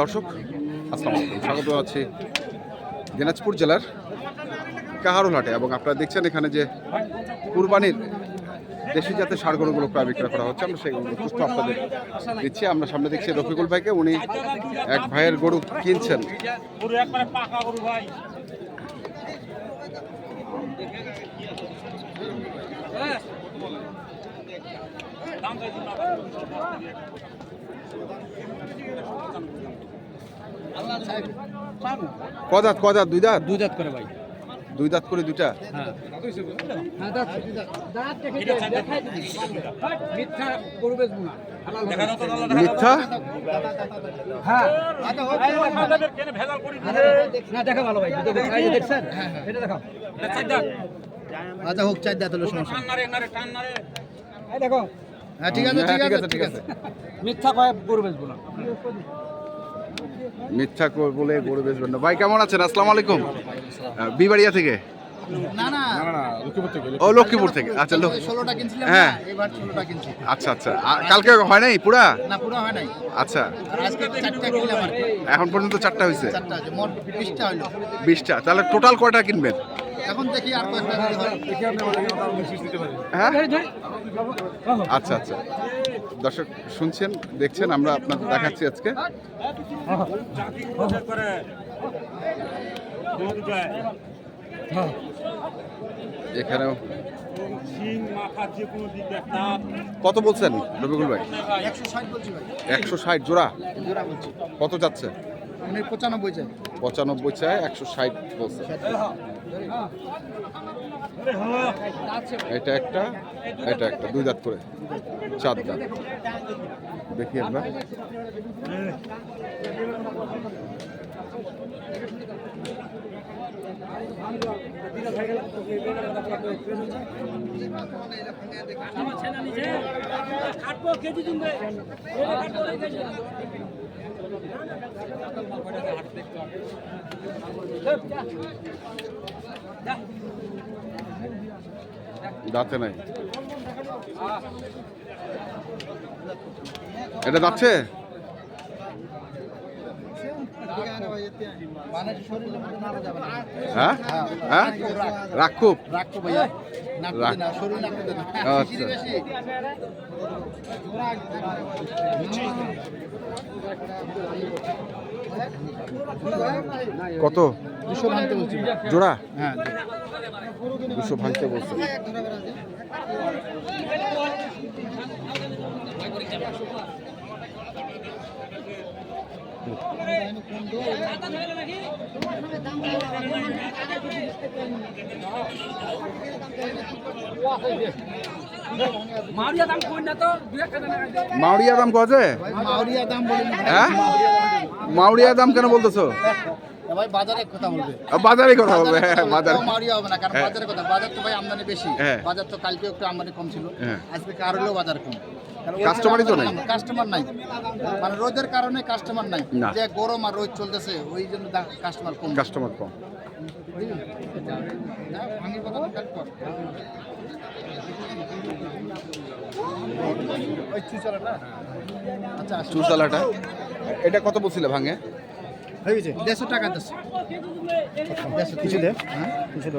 দর্শক, আসসালামু স্বাগত আছি দিনাজপুর জেলার কাহারুলহাটে এবং আপনারা দেখছেন এখানে যে কুরবানির দেশি জাতের সার গরুগুলো প্রায় বিক্রয় করা হচ্ছে। আমরা সেগুলো সুস্থ আপনাদের দিচ্ছি। আমরা সামনে দেখছি রফিকুল ভাইকে। উনি এক ভাইয়ের গরু কিনছেন। দাম কদাত কদাত দুই দাঁত দুই দাঁত করে ভাই। দুই দাঁত করে দুইটা? হ্যাঁ। মিথ্যা দাদা মিথ্যা? হ্যাঁ। আচ্ছা হোক চার দাঁত হলো সমস্যা। টান নারে নারে টান নারে এই দেখো হ্যাঁ ঠিক আছে হ্যাঁ, ঠিক আছে ঠিক আছে। মিথ্যা কয় গরু বেচবো না? মিথ্যা বলে গরু বেচবেন না। ভাই কেমন আছেন? আসসালামু আলাইকুম। বিবাড়িয়া থেকে? না না। ও লক্ষ্মীপুর থেকে। আচ্ছা হ্যাঁ। আচ্ছা আচ্ছা। কালকে হয় নাই পুরা? না পুরো হয় নাই। আচ্ছা। এখন পর্যন্ত চারটা হয়েছে বিশটা। তাহলে টোটাল কয়টা কিনবেন? এখন দেখি আর কয়েকটা হয়। হ্যাঁ আচ্ছা আচ্ছা। দর্শক শুনছেন দেখছেন আমরা আপনাদের দেখাচ্ছি আজকে। এখানেও। কত বলছেন রবিকুল ভাই? একশো ষাট জোড়া? কত যাচ্ছে? মানে পঁচানব্বই চাই। পঁচানব্বই চায় একশো ষাট বলছে। এটা একটা এটা একটা দুই দাঁত করে চার দাঁত। দেখি আমরা। মানে শরীরের মধ্যে নাড়া এটা যাচ্ছে? হ্যাঁ? হ্যাঁ? আচ্ছা। কত? দুশো ভাঙতে বলছি জোড়া? হ্যাঁ। দুশো ভাঙতে বলছে। দাম কই না তো দুই একটা দাম মাউরিয়া দাম মাউরিয়া না। হ্যাঁ? মাউরিয়া দাম কেন বলতেছো? বাজারে কথা বলবে বাজারে কথা বলবে হ্যাঁ বাজার। তাও মাউরিয়া হবে না কারণ হ্যাঁ। বাজারে কথা বাজার তো ভাই আমদানি বেশি। হ্যাঁ। বাজার তো কালকে একটু আমদানি কম ছিল। হ্যাঁ। আজকে বাজার কম। কাস্টমারই তো নাই। কাস্টমার নাই। মানে রোদের কারণে কাস্টমার নাই। যে গরম আর রোদ চলতেছে ওই জন্য কাস্টমার কম। কাস্টমার কম। আচ্ছা। চুসালাটা এটা কত বলছিলে ভাঙে? হয়ে গেছে দেড়শো টাকা দেড়শো। দেড়শো কিছু দে হ্যাঁ কিছু দে।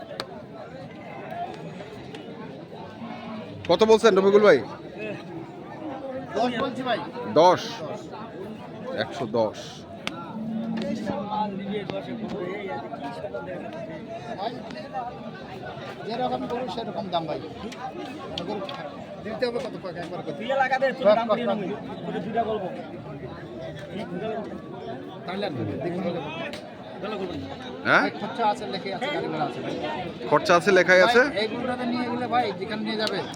কত বলছেন রবিকুল ভাই? দশ দশ? একশো দশ। যেরকম গরু সেরকম দাম ভাই। দিতে হবে কত তাহলে হ্যাঁ? খরচা আছে লেখাই আছে?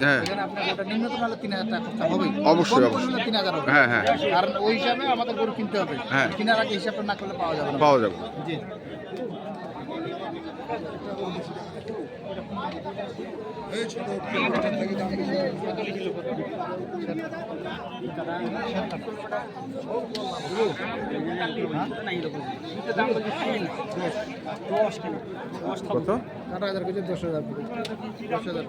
হ্যাঁ। আপনার ওটা নিম্নতম হলে তিন হাজার টাকা খরচা হবে অবশ্যই, অবশ্যই। হ্যাঁ, হ্যাঁ। কারণ ওই হিসাবে আমাদের গরু কিনতে হবে। হ্যাঁ। কেনার আগে হিসাবটা না করলে পাওয়া যাবে পাওয়া যাবে। জি। কত আট হাজার দশ হাজার। দশ হাজার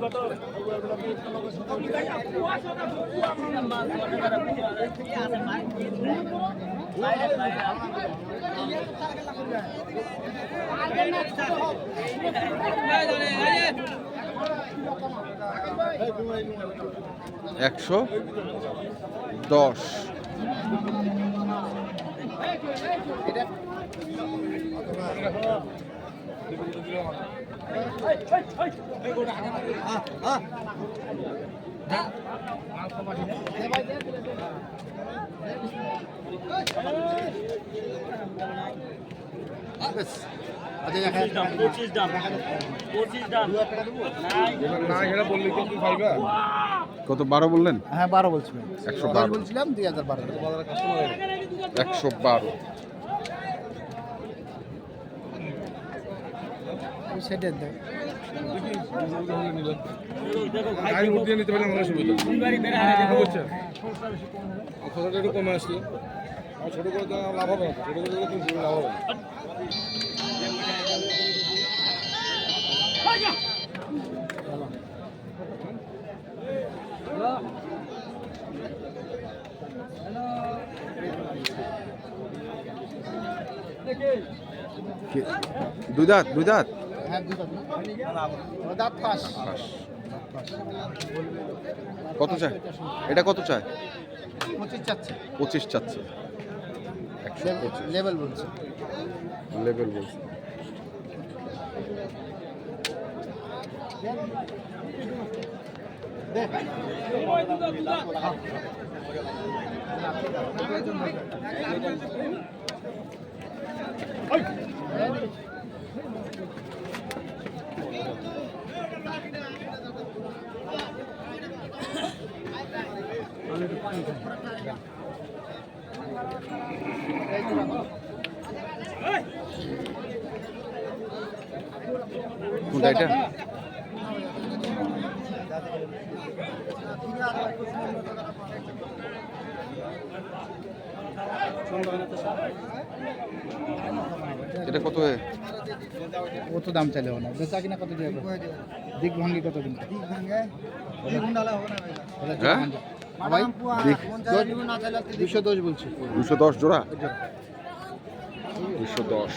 একশো দশ। আচ্ছা, পঁচিশ দাম কত বারো বললেন? হ্যাঁ বারো বলছিলাম। একশো বারো। বলছিলাম দুই হাজার বারো। একশো বারো। দেখো একটু কমে আসছে। আর ছোটো করে লাভ হবে না। ছোটো করে লাভ হবে দুই দাঁত দুই দাঁত? হ্যাঁ কত চায়? এটা কত চায়? পঁচিশ চাচ্ছে। পঁচিশ চাচ্ছে। লেভেল বলছে। লেভেল বলছে। কোনটা এটা এটা কত ও তো দাম চাইলে হবে না। বেচা কিনা কত দিয়ে দিক ভাঙ্গি কত দিন? দুশো দশ বলছি। দুশো দশ জোড়া? দুশো দশ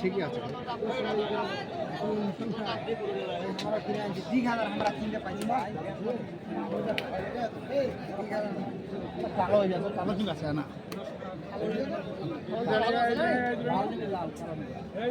ঠিকই আছে কালো হয়ে ঠিক আছে না এই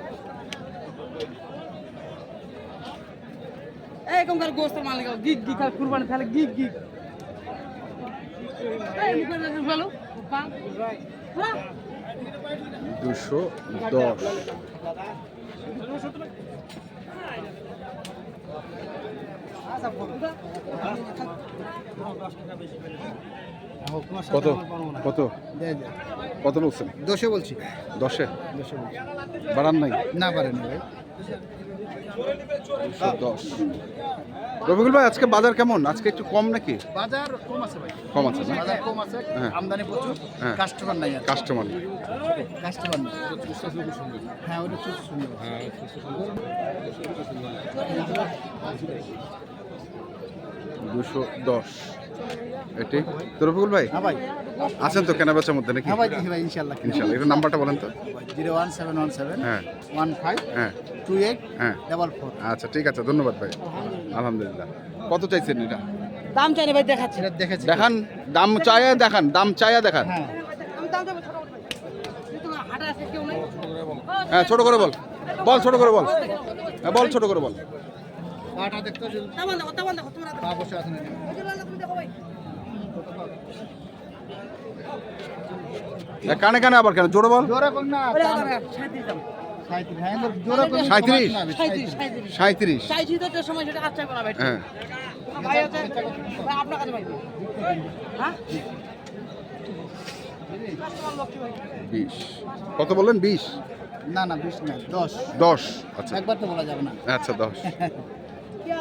কমকার গোস্ত মালিক গিগ গিগ খালি কুরবানি তাহলে পা। হ্যাঁ দুশো দশ। কত? কত? কত বলছেন? দশে বলছি। দশে? দশে বলছি। বাড়ান নাই? না পারেন ভাই। দুশো। রবিকুল ভাই আজকে বাজার কেমন? আজকে একটু কম নাকি? বাজার কম আছে ভাই। কম আছে না? বাজার কম আছে হ্যাঁ। আমদানি প্রচুর হ্যাঁ। কাস্টমার নাই আর কাস্টমার কাস্টমার নাই। হ্যাঁ ওটা খুব সুন্দর। দুশো দশ। এটি? তো রফিকুল ভাই? হ্যাঁ ভাই। আছেন তো কেনা বেচার মধ্যে নাকি? হ্যাঁ ভাই দেখি ভাই ইনশাল্লাহ ইনশাল্লাহ একটু নাম্বারটা বলেন তো। Zero one seven one seven হ্যাঁ। ওয়ান ফাইভ হ্যাঁ। টু এইট হ্যাঁ। Double four. আচ্ছা ঠিক আছে ধন্যবাদ ভাই। আলহামদুলিল্লাহ। কত চাইছেন এটা? দাম চাই ভাই দেখাচ্ছি। দেখেছি দেখান দাম চায়া দেখান দাম চায়া দেখান। হ্যাঁ। আমি ছোট হাটে আছে কেউ নেই হ্যাঁ ছোট করে বল। বল ছোট করে বল। হ্যাঁ বল ছোট করে বল। দেখতে যদি তামান দেখো তামান দেখো তোমরা বসে আছে নাকি? তুমি দেখো ভাই। এ, কানে কানে আবার কেন? জোরে বল। জোরে কোন না ওরে দাঁড়া সাঁত্রিশ দাম সাঁত্রিশ বিশ কত বললেন? বিশ? না না বিশ না দশ। দশ। আচ্ছা। একবার তো বলা যাবে না। আচ্ছা দশ।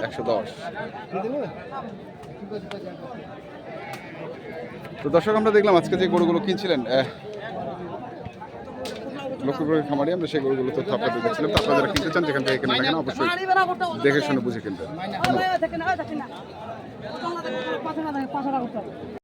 একশো দশ তো দর্শক আমরা দেখলাম আজকে যে গরুগুলো কিনছিলেন লক্ষ্মীপুরের খামারি আমরা সেই গরুগুলো তথ্য আপনাদের দেখছিলাম তো আপনারা যারা কিনতে চান যেখান থেকে কেনা থাকেন অবশ্যই দেখে শুনে বুঝে কিনবেন